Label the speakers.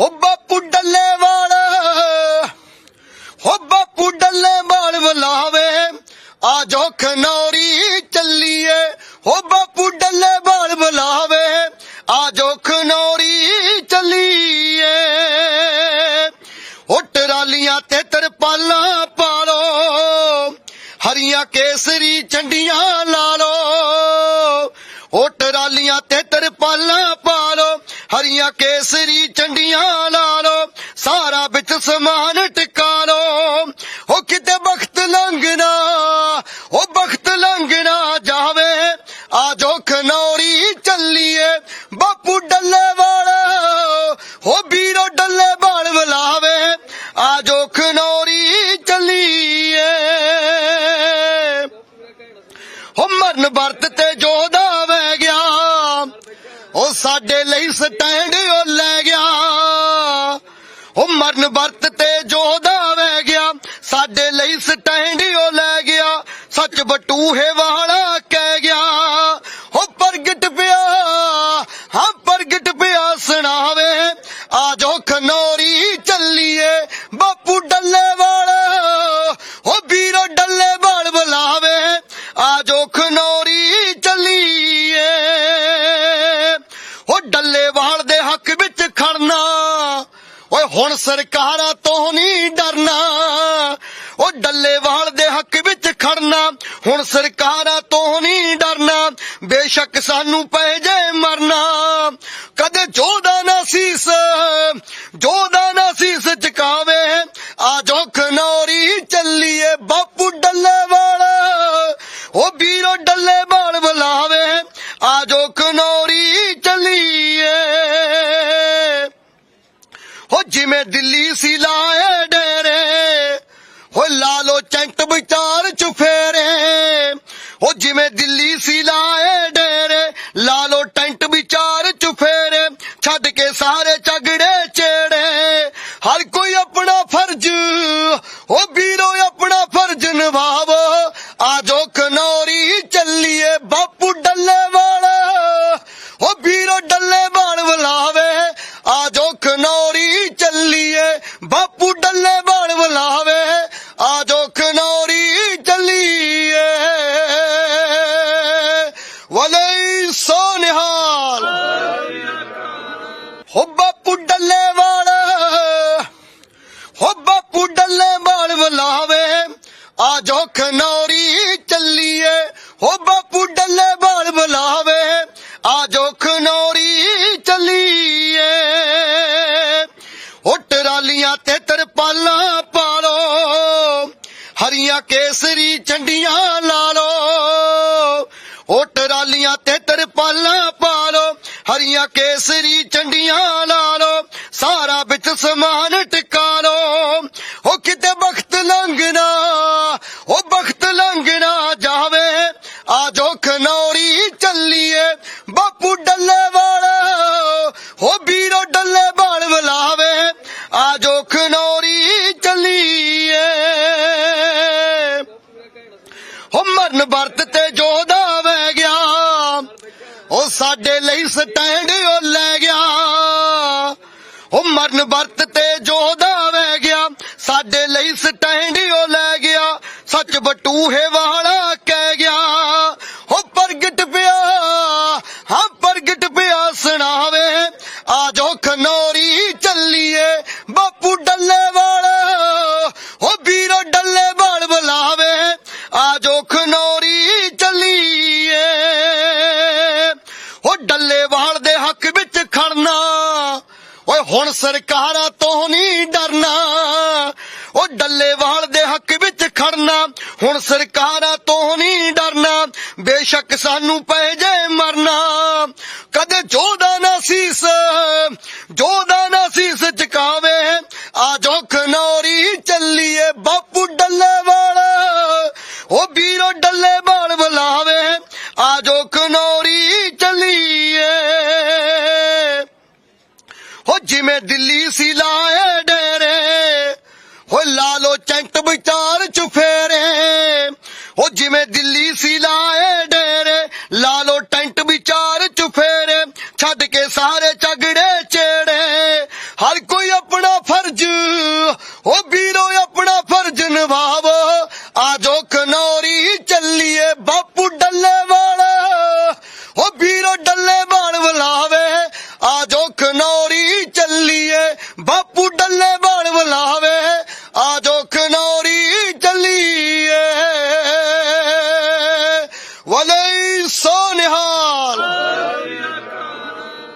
Speaker 1: ਹੋ ਬਾਪੂ ਡੱਲੇ ਵਾਲ ਹੋ ਬਾਪੂ ਡੱਲੇ ਵਾਲ ਬੁਲਾਵੇ ਆ ਜੋ ਖਨੌਰੀ ਚੱਲੀਏ ਹੋ ਬਾਪੂ ਡੱਲੇ ਵਾਲ ਬੁਲਾਵੇ ਆ ਜੋ ਖਨੌਰੀ ਚੱਲੀਏ। ਹੋ ਟਰਾਲੀਆਂ ਤੇ ਤਰਪਾਲਾਂ ਪਾਲੋ, ਹਰੀਆਂ ਕੇਸਰੀ ਚੰਡੀਆਂ ਲਾ ਲੋ ਉਹ ਟਰਾਲੀਆਂ ਤੇ ਤਰਪਾਲਾਂ ਪਾ ਹਰੀਆਂ ਕੇਸਰੀ ਚੰਡੀਆਂ ਲਾ ਲੋ ਸਾਰਾ ਵਿੱਚ ਸਮਾਨ ਟਿਕਾ ਲੋ ਉਹ ਕਿਤੇ ਬਖਤ ਲੰਘਣਾ, ਉਹ ਬਖਤ ਲੰਘਣਾ ਜਾਵੇ। ਆ ਜੋ ਖਨੌਰੀ ਚੱਲੀਏ, ਬਾਪੂ ਡੱਲੇ ਵਾਲਾ ਹੋ ਵੀਰੋ ਡੱਲੇ ਵਾਲ ਬੁਲਾਵੇ। ਆ ਜੋ ਖਨੌਰੀ ਚੱਲੀਏ। ਹੋ ਮਰਨ ਵਰਤ ਸਾਡੇ ਲਈ ਸਟੈਂਡ ਉਹ ਲੈ ਗਿਆ। ਉਹ ਮਰਨ ਵਰਤ ਤੇ ਜੋਦਾ ਵਹਿ ਗਿਆ। ਸਾਡੇ ਲਈ ਸਟੈਂਡ ਉਹ ਲੈ ਗਿਆ। ਸੱਚ ਬਟੂਹੇ ਵਾਲਾ ਕਹਿ ਗਿਆ। ਉਹ ਪ੍ਰਗਟ ਪਿਆ। ਹਾਂ, ਪ੍ਰਗਟ ਪਿਆ ਸੁਣਾਵੇ। ਆ ਜੋ ਖਨੌਰੀ ਚੱਲੀਏ। ਬਾਪੂ ਡੱਲੇ ਵਾਲਾ ਉਹ ਵੀਰੋ ਡੱਲੇ ਵਾਲ ਬੁਲਾਵੇ। ਆ ਜੋ ਹੁਣ ਸਰਕਾਰਾਂ ਤੋਂ ਨਹੀਂ ਡਰਨਾ। ਉਹ ਡੱਲੇਵਾਲ ਦੇ ਹੱਕ ਵਿੱਚ ਖੜਨਾ। ਹੁਣ ਸਰਕਾਰਾਂ ਤੋਂ ਨਹੀਂ ਡਰਨਾ। ਬੇਸ਼ੱਕ ਸਾਨੂੰ ਪੈ ਜੇ ਮਰਨਾ। ਕਦੇ ਜੋਦਾ ਨਾ ਸੀਸ, ਜੋਦਾ ਨਾ ਸੀਸ ਝੁਕਾਵੇ। ਆ ਜੋ ਖਨੌਰੀ ਚੱਲੀਏ ਬਾਪੂ ਡੱਲੇਵਾਲ ਉਹ ਵੀਰੋ ਡੱਲੇਵਾਲ ਬੁਲਾਵੇ। ਆ ਜੋ ਖਨੌਰੀ ਚੱਲੀਏ ਜਿਵੇਂ ਦਿੱਲੀ ਸੀ ਲਾਏ ਡੇਰੇ ਹੋ ਲਾ ਲੋ ਚੈਂਟ ਵਿਚਾਰ ਚੁਫੇਰੇ ਹੋ ਜਿਵੇਂ ਦਿੱਲੀ ਸੀ ਲਾਏ ਡੇਰੇ, ਲਾ ਲੋ ਟੈਂਟ ਵਿਚਾਰ ਚੁਫੇਰੇ ਛੱਡ ਕੇ ਸਾਰੇ ਚੱਲੀਏ ਹਰੀਆਂ ਕੇਸਰੀ ਚੰਡੀਆਂ ਲਾ ਲੋ ਉਹ ਟਰਾਲੀਆਂ ਤੇ ਤਰਪਾਲਾਂ ਪਾਲੋ ਹਰੀਆਂ ਕੇਸਰੀ ਚੰਡੀਆਂ ਲਾ ਲੋ ਸਾਰਾ ਵਿੱਚ ਸਮਾਨ ਟਿਕਾ ਲੋ ਉਹ ਕਿਤੇ ਵਕਤ ਲੰਘਣਾ ਉਹ ਵਕਤ ਲੰਘਣਾ ਜਾਵੇ। ਆਜੋ ਜੋ ਖਨੌਰੀ ਚੱਲੀਏ ਹੋ ਮਰਨ ਵਰਤ ਤੇ ਜੋਦਾ ਵਹਿ ਗਿਆ, ਉਹ ਸਾਡੇ ਲਈ ਸਟੈਂਡ ਉਹ ਲੈ ਗਿਆ। ਉਹ ਮਰਨ ਵਰਤ ਤੇ ਜੋਦਾ ਵਹਿ ਗਿਆ, ਸਾਡੇ ਲਈ ਸਟੈਂਡ ਉਹ ਲੈ ਗਿਆ। ਸੱਚ ਬਟੂਹੇ ਵਾਲਾ ਆ ਜੋ ਖਨੌਰੀ ਚੱਲੀਏ। ਉਹ ਡੱਲੇ ਦੇ ਹੱਕ ਵਿੱਚ ਖੜਨਾ। ਓਏ ਹੁਣ ਸਰਕਾਰਾਂ ਤੋਂ ਨਹੀਂ ਡਰਨਾ। ਉਹ ਡੱਲੇ ਦੇ ਹੱਕ ਵਿੱਚ ਖੜਨਾ। ਹੁਣ ਸਰਕਾਰਾਂ ਤੋਂ ਨਹੀਂ ਡਰਨਾ। ਬੇਸ਼ੱਕ ਸਾਨੂੰ ਪੈ ਜੇ ਮਰਨਾ। ਕਦੇ ਜੋਦਾ ਨਾ ਸੀਸ ਜੋਦਾ ਵੀਰੋ ਡੱਲੇ ਵਾਲ ਬੁਲਾਵੇ ਆਜੋ ਜੋ ਖਨੌਰੀ ਚੱਲੀਏ। ਹੋ ਜਿਵੇਂ ਦਿੱਲੀ ਸੀ ਲਾਏ ਡੇਰੇ, ਹੋ ਲਾ ਲੋ ਵਿਚਾਰ ਚੁਫੇਰੇ। ਹੋ ਜਿਵੇਂ ਦਿੱਲੀ ਸੀ ਲਾਏ ਡੇਰੇ ਲਾ ਲੋ ਟੈਂਟ ਵਿਚਾਰ ਚੁਫੇਰੇ। ਛੱਡ ਕੇ ਸਾਰੇ ਝਗੜੇ ਬਾਪੂ ਡੱਲੇ ਵਾਲਾ ਓ ਵੀਰੋ ਡੱਲੇ ਬਾਣ ਬੁਲਾਵੇ ਆਜੋ ਖਨੌਰੀ ਚੱਲੀਏ। ਬਾਪੂ ਡੱਲੇ ਬਾਣ ਬੁਲਾਵੇ। ਆ ਆਜੋ